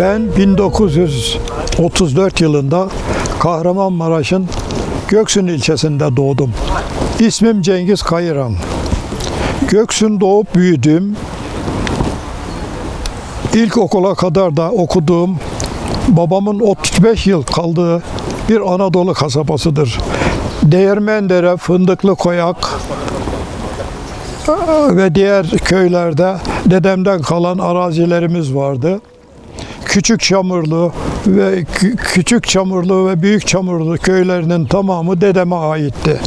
Ben 1934 yılında Kahramanmaraş'ın Göksun ilçesinde doğdum. İsmim Cengiz Kayıran. Göksun doğup büyüdüm. İlkokula kadar da okuduğum babamın 35 yıl kaldığı bir Anadolu kasabasıdır. Değirmendere, Fındıklı Koyak ve diğer köylerde dedemden kalan arazilerimiz vardı. Küçük Çamurlu ve Kü- Küçük Çamurlu ve Büyük Çamurlu köylerinin tamamı dedeme aitti.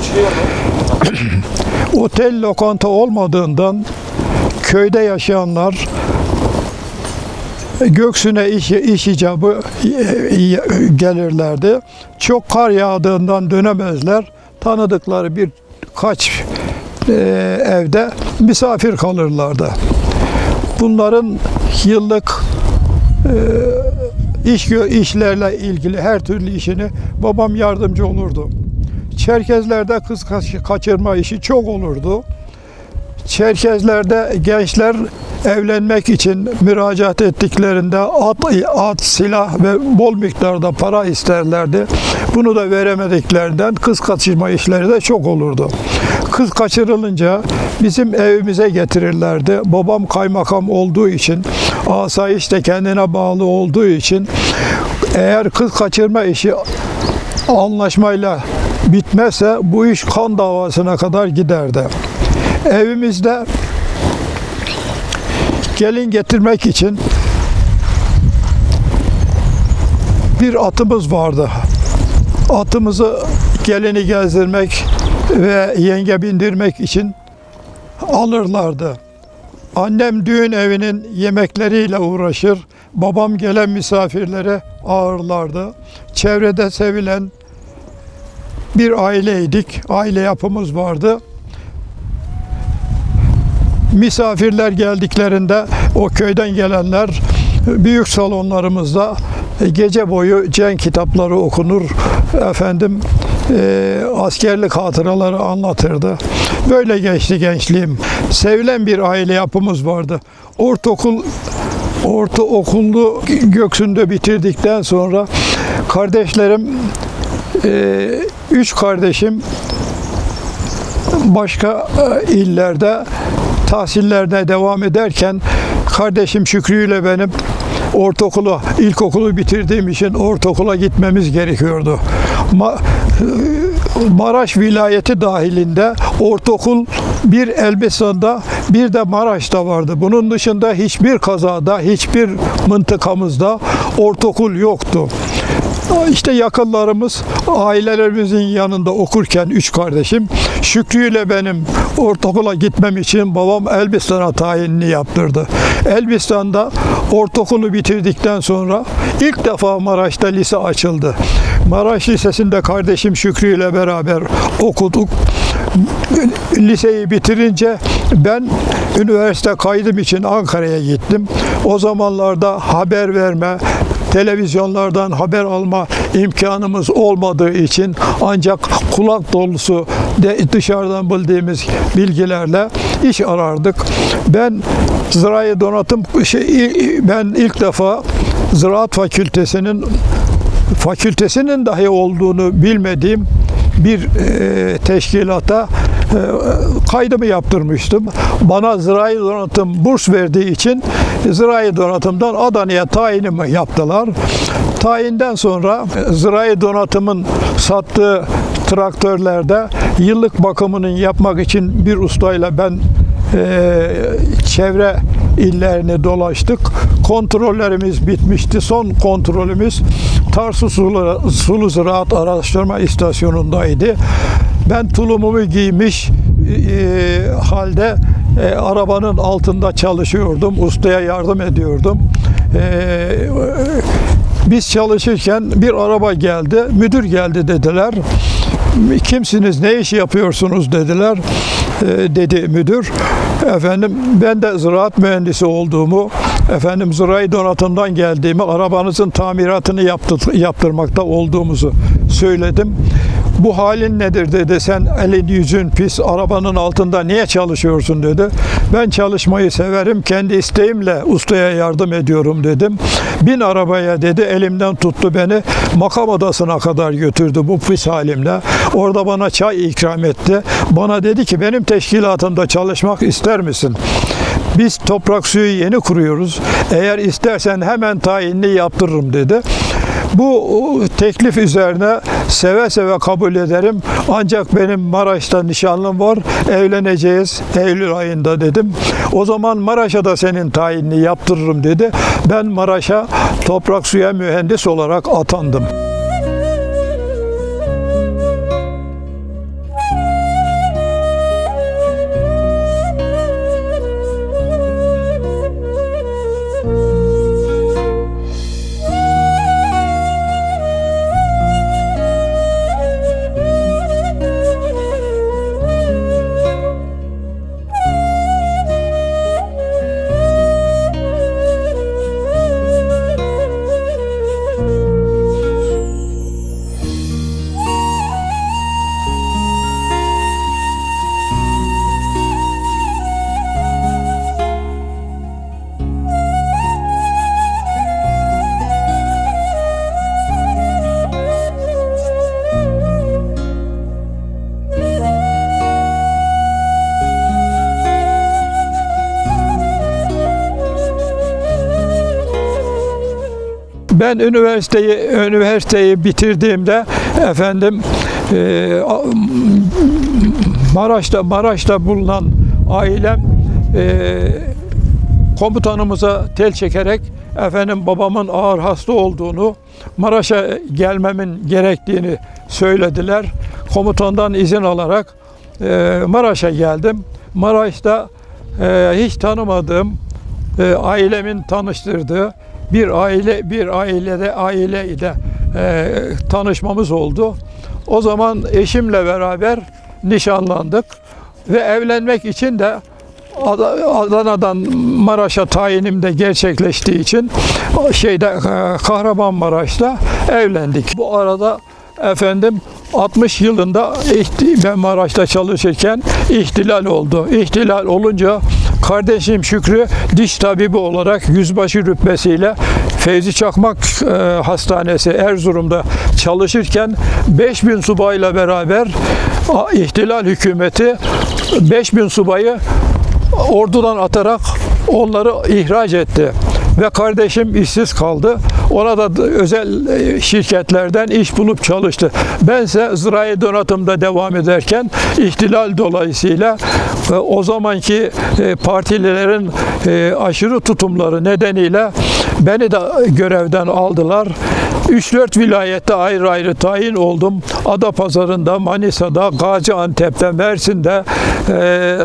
Otel lokanta olmadığından köyde yaşayanlar Göksüne iş, iş icabı e, e, gelirlerdi. Çok kar yağdığından dönemezler. Tanıdıkları birkaç e, evde misafir kalırlardı. Bunların yıllık iş gö- işlerle ilgili her türlü işini babam yardımcı olurdu. Çerkezlerde kız kaç- kaçırma işi çok olurdu. Çerkezlerde gençler evlenmek için müracaat ettiklerinde at, at, silah ve bol miktarda para isterlerdi. Bunu da veremediklerinden kız kaçırma işleri de çok olurdu. Kız kaçırılınca bizim evimize getirirlerdi. Babam kaymakam olduğu için, asayiş de kendine bağlı olduğu için eğer kız kaçırma işi anlaşmayla bitmezse bu iş kan davasına kadar giderdi. Evimizde gelin getirmek için bir atımız vardı. Atımızı gelini gezdirmek ve yenge bindirmek için alırlardı. Annem düğün evinin yemekleriyle uğraşır. Babam gelen misafirlere ağırlardı. Çevrede sevilen bir aileydik. Aile yapımız vardı. Misafirler geldiklerinde o köyden gelenler büyük salonlarımızda gece boyu cenk kitapları okunur. Efendim e, askerlik hatıraları anlatırdı. Böyle geçti gençliğim. Sevilen bir aile yapımız vardı. Ortaokul ortaokullu Göksün'de bitirdikten sonra kardeşlerim e, üç kardeşim başka e, illerde tahsillerine devam ederken kardeşim Şükrü ile benim ortaokulu, ilkokulu bitirdiğim için ortaokula gitmemiz gerekiyordu. Ma- Maraş vilayeti dahilinde ortaokul bir Elbistan'da bir de Maraş'ta vardı. Bunun dışında hiçbir kazada, hiçbir mıntıkamızda ortaokul yoktu. İşte yakınlarımız ailelerimizin yanında okurken üç kardeşim Şükrü ile benim ortaokula gitmem için babam Elbistan'a tayinini yaptırdı. Elbistan'da ortaokulu bitirdikten sonra ilk defa Maraş'ta lise açıldı. Maraş Lisesi'nde kardeşim Şükrü ile beraber okuduk. Liseyi bitirince ben üniversite kaydım için Ankara'ya gittim. O zamanlarda haber verme, televizyonlardan haber alma imkanımız olmadığı için ancak kulak dolusu de dışarıdan bildiğimiz bilgilerle iş arardık. Ben zirai donatım şey, ben ilk defa Ziraat Fakültesinin fakültesinin dahi olduğunu bilmediğim bir e, teşkilata kaydımı yaptırmıştım. Bana zirai donatım burs verdiği için zirai donatımdan Adana'ya tayinimi yaptılar. Tayinden sonra zirai donatımın sattığı traktörlerde yıllık bakımının yapmak için bir ustayla ben e, çevre illerini dolaştık. Kontrollerimiz bitmişti. Son kontrolümüz Tarsus Sulu, Sulu Ziraat Araştırma İstasyonu'ndaydı. Ben tulumumu giymiş e, halde e, arabanın altında çalışıyordum. Ustaya yardım ediyordum. E, biz çalışırken bir araba geldi. Müdür geldi dediler. Kimsiniz, ne iş yapıyorsunuz dediler. E, dedi müdür. Efendim ben de ziraat mühendisi olduğumu, efendim zirai donatımdan geldiğimi, arabanızın tamiratını yaptı, yaptırmakta olduğumuzu söyledim. Bu halin nedir dedi. Sen elin yüzün pis arabanın altında niye çalışıyorsun dedi. Ben çalışmayı severim. Kendi isteğimle ustaya yardım ediyorum dedim. Bin arabaya dedi. Elimden tuttu beni. Makam odasına kadar götürdü bu pis halimle. Orada bana çay ikram etti. Bana dedi ki benim teşkilatımda çalışmak ister misin? Biz toprak suyu yeni kuruyoruz. Eğer istersen hemen tayinini yaptırırım dedi. Bu teklif üzerine seve seve kabul ederim. Ancak benim Maraş'ta nişanlım var. Evleneceğiz Eylül ayında dedim. O zaman Maraş'a da senin tayinini yaptırırım dedi. Ben Maraş'a toprak suya mühendis olarak atandım. Ben üniversiteyi üniversiteyi bitirdiğimde efendim e, Maraş'ta Maraş'ta bulunan ailem e, komutanımıza tel çekerek efendim babamın ağır hasta olduğunu Maraş'a gelmemin gerektiğini söylediler. Komutandan izin alarak e, Maraş'a geldim. Maraş'ta e, hiç tanımadığım e, ailemin tanıştırdığı bir aile bir ailede aile ile e, tanışmamız oldu. O zaman eşimle beraber nişanlandık ve evlenmek için de Ad- Adana'dan Maraş'a tayinim de gerçekleştiği için şeyde e, Kahramanmaraş'ta evlendik. Bu arada efendim 60 yılında ben Maraş'ta çalışırken ihtilal oldu. İhtilal olunca kardeşim Şükrü diş tabibi olarak yüzbaşı rütbesiyle Fevzi Çakmak e, Hastanesi Erzurum'da çalışırken 5000 subayla beraber ihtilal hükümeti 5000 subayı ordudan atarak onları ihraç etti. Ve kardeşim işsiz kaldı. Ona da özel e, şirketlerden iş bulup çalıştı. Bense zirai donatımda devam ederken ihtilal dolayısıyla e, o zamanki e, partililerin aşırı tutumları nedeniyle beni de görevden aldılar. 3-4 vilayette ayrı ayrı tayin oldum. Adapazarı'nda, Manisa'da, Gaziantep'te, Mersin'de, e,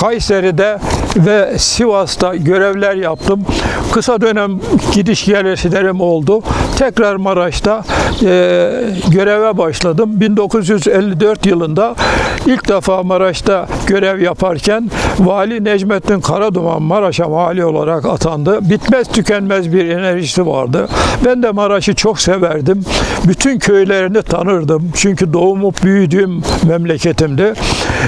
Kayseri'de ve Sivas'ta görevler yaptım. Kısa dönem gidiş gelişlerim oldu. Tekrar Maraş'ta e, göreve başladım. 1954 yılında ilk defa Maraş'ta görev yaparken Vali Necmettin Karaduman Maraş'a vali olarak atandı. Bitmez tükenmez bir enerjisi vardı. Ben de Maraş'ı çok severdim. Bütün köylerini tanırdım. Çünkü doğumup büyüdüğüm memleketimdi.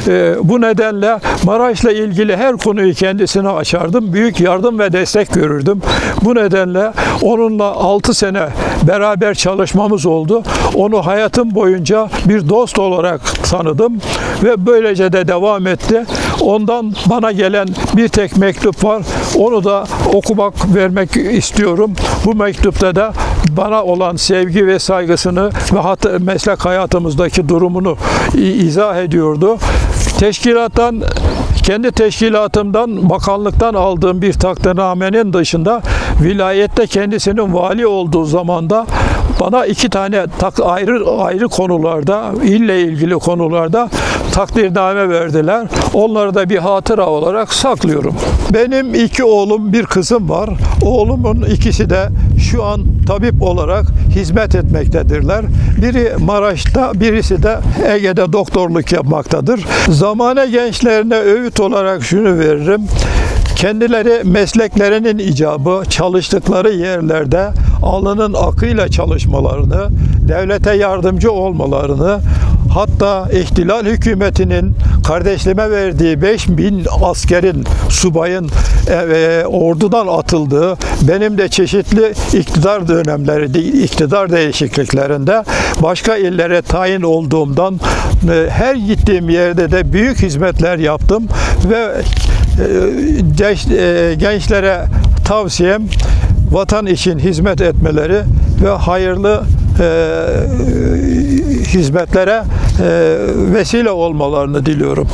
E, bu nedenle Maraş'la ilgili her konuyu kendisine açardım. Büyük yardım ve destek görürdüm. Bu nedenle onunla 6 sene beraber çalışmamız oldu. Onu hayatım boyunca bir dost olarak tanıdım ve böylece de devam etti. Ondan bana gelen bir tek mektup var. Onu da okumak, vermek istiyorum. Bu mektupta da bana olan sevgi ve saygısını ve hat- meslek hayatımızdaki durumunu izah ediyordu. Teşkilattan kendi teşkilatımdan, bakanlıktan aldığım bir takdirnamenin dışında vilayette kendisinin vali olduğu zamanda bana iki tane tak, ayrı ayrı konularda, ille ilgili konularda takdirname verdiler. Onları da bir hatıra olarak saklıyorum. Benim iki oğlum, bir kızım var. Oğlumun ikisi de şu an tabip olarak hizmet etmektedirler. Biri Maraş'ta, birisi de Ege'de doktorluk yapmaktadır. Zamane gençlerine öğüt olarak şunu veririm. Kendileri mesleklerinin icabı çalıştıkları yerlerde alnının akıyla çalışmalarını, devlete yardımcı olmalarını, hatta ihtilal hükümetinin kardeşlime verdiği 5000 askerin, subayın e, e, ordudan atıldığı, benim de çeşitli iktidar dönemleri, iktidar değişikliklerinde başka illere tayin olduğumdan e, her gittiğim yerde de büyük hizmetler yaptım ve genç- e, gençlere tavsiyem vatan için hizmet etmeleri ve hayırlı e, hizmetlere e, vesile olmalarını diliyorum.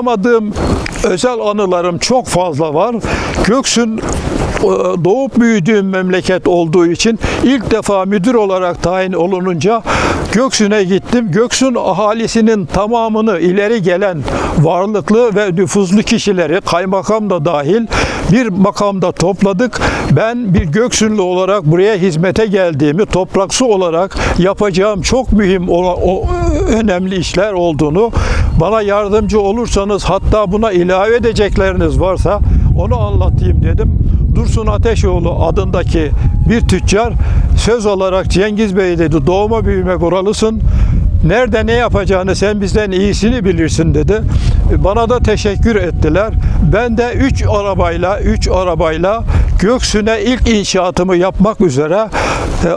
Unutamadığım özel anılarım çok fazla var. Göksun e, doğup büyüdüğüm memleket olduğu için ilk defa müdür olarak tayin olununca Göksun'a gittim. Göksun ahalisinin tamamını ileri gelen varlıklı ve nüfuzlu kişileri kaymakam da dahil bir makamda topladık. Ben bir Göksunlu olarak buraya hizmete geldiğimi, topraksı olarak yapacağım çok mühim ola- o, önemli işler olduğunu bana yardımcı olursanız hatta buna ilave edecekleriniz varsa onu anlatayım dedim. Dursun Ateşoğlu adındaki bir tüccar söz olarak Cengiz Bey dedi doğma büyüme buralısın. Nerede ne yapacağını sen bizden iyisini bilirsin dedi. Bana da teşekkür ettiler. Ben de 3 arabayla 3 arabayla Göksu'na ilk inşaatımı yapmak üzere e,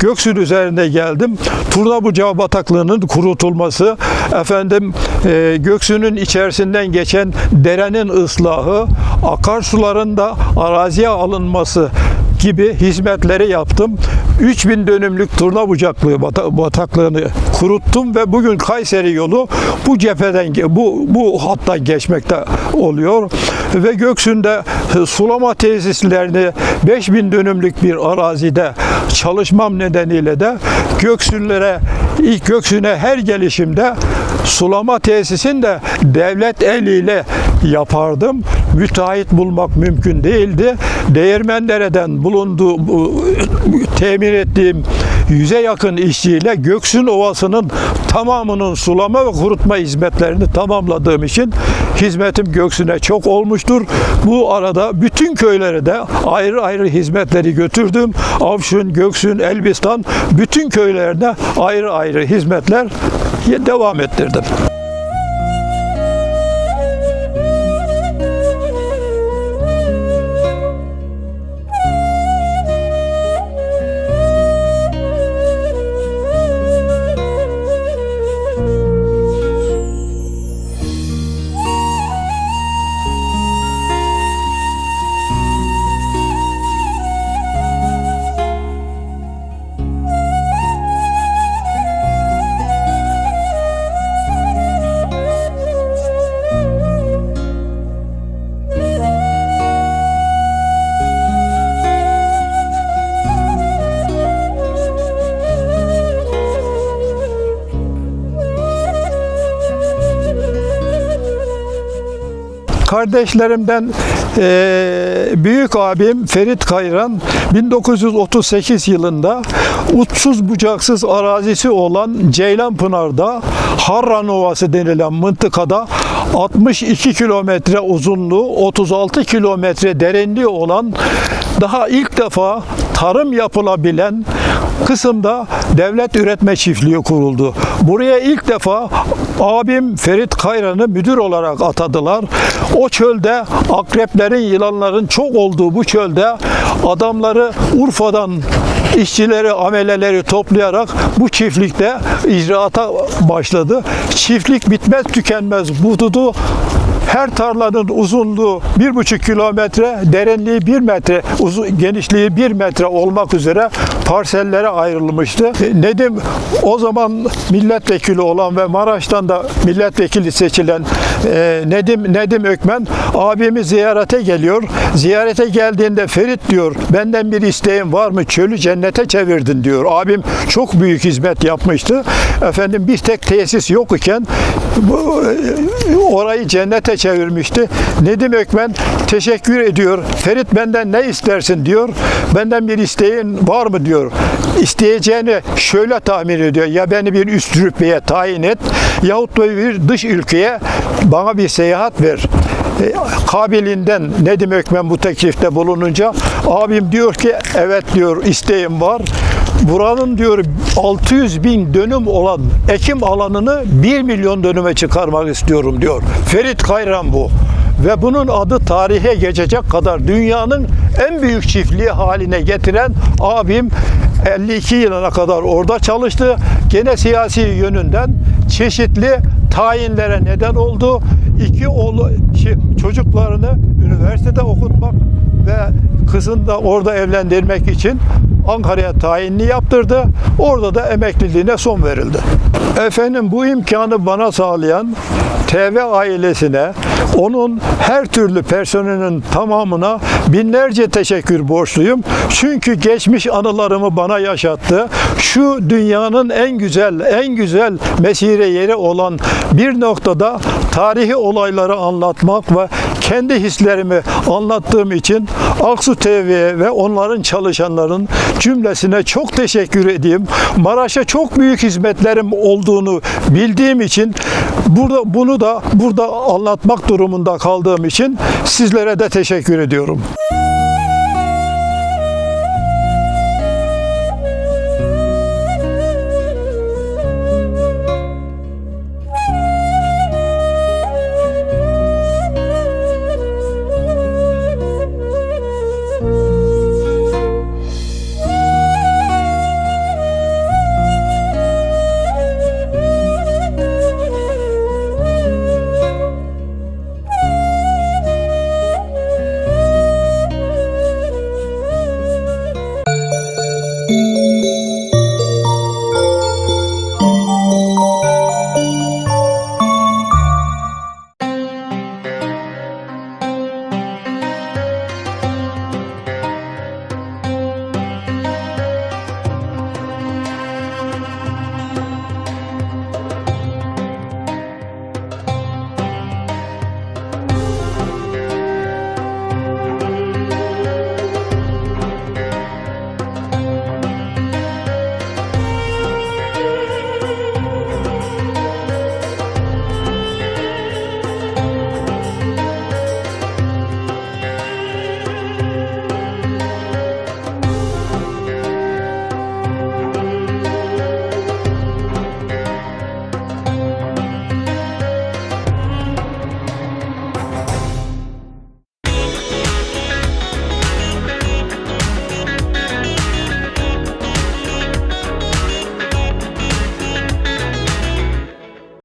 Göksun üzerine geldim. Turna Bucağı bataklığının kurutulması, efendim e, Göksu'nun içerisinden geçen derenin ıslahı, akarsuların da araziye alınması gibi hizmetleri yaptım. 3000 dönümlük turna bucaklığı bata- bataklığını kuruttum ve bugün Kayseri yolu bu cepheden bu bu hattan geçmekte oluyor ve Göksu'nda e, sulama tesislerini 5000 dönümlük bir arazide çalışmam nedeniyle de Göksunlere ilk Göksu'na her gelişimde sulama tesisini de devlet eliyle yapardım. Müteahhit bulmak mümkün değildi. Değirmendere'den bulunduğu bu, temin ettiğim yüze yakın işçiyle Göksun Ovası'nın tamamının sulama ve kurutma hizmetlerini tamamladığım için hizmetim Göksun'e çok olmuştur. Bu arada bütün köylere de ayrı ayrı hizmetleri götürdüm. Avşun, Göksun, Elbistan bütün köylerine ayrı ayrı hizmetler devam ettirdim. Kardeşlerimden eee, büyük abim Ferit Kayran 1938 yılında uçsuz bucaksız arazisi olan Ceylanpınar'da Harran Ovası denilen mıntıkada 62 kilometre uzunluğu 36 kilometre derinliği olan daha ilk defa tarım yapılabilen kısımda devlet üretme çiftliği kuruldu. Buraya ilk defa abim Ferit Kayran'ı müdür olarak atadılar. O çölde akreplerin, yılanların çok olduğu bu çölde adamları Urfa'dan işçileri, ameleleri toplayarak bu çiftlikte icraata başladı. Çiftlik bitmez tükenmez bududu. Her tarlanın uzunluğu bir buçuk kilometre, derinliği bir metre, uzun, genişliği bir metre olmak üzere parsellere ayrılmıştı. E, Nedim o zaman milletvekili olan ve Maraş'tan da milletvekili seçilen e, Nedim Nedim Ökmen abimi ziyarete geliyor. Ziyarete geldiğinde Ferit diyor benden bir isteğin var mı? Çölü cennete çevirdin diyor. Abim çok büyük hizmet yapmıştı. Efendim bir tek tesis yok iken bu, e, orayı cennete çevirmişti. Nedim Ökmen teşekkür ediyor. Ferit benden ne istersin diyor. Benden bir isteğin var mı diyor. İsteyeceğini şöyle tahmin ediyor. Ya beni bir üst rütbeye tayin et yahut da bir dış ülkeye bana bir seyahat ver. E, Kabilinden Nedim Ökmen bu teklifte bulununca abim diyor ki evet diyor isteğim var. Buranın diyor 600 bin dönüm olan ekim alanını 1 milyon dönüme çıkarmak istiyorum diyor. Ferit Kayran bu. Ve bunun adı tarihe geçecek kadar dünyanın en büyük çiftliği haline getiren abim 52 yılına kadar orada çalıştı. Gene siyasi yönünden çeşitli tayinlere neden oldu. İki oğlu şey, çocuklarını üniversitede okutmak ve kızını da orada evlendirmek için Ankara'ya tayinli yaptırdı. Orada da emekliliğine son verildi. Efendim bu imkanı bana sağlayan TV ailesine, onun her türlü personelinin tamamına binlerce teşekkür borçluyum. Çünkü geçmiş anılarımı bana yaşattı. Şu dünyanın en güzel, en güzel mesire yeri olan bir noktada tarihi olayları anlatmak ve kendi hislerimi anlattığım için Aksu TV'ye ve onların çalışanların cümlesine çok teşekkür edeyim. Maraş'a çok büyük hizmetlerim olduğunu bildiğim için burada da burada anlatmak durumunda kaldığım için sizlere de teşekkür ediyorum.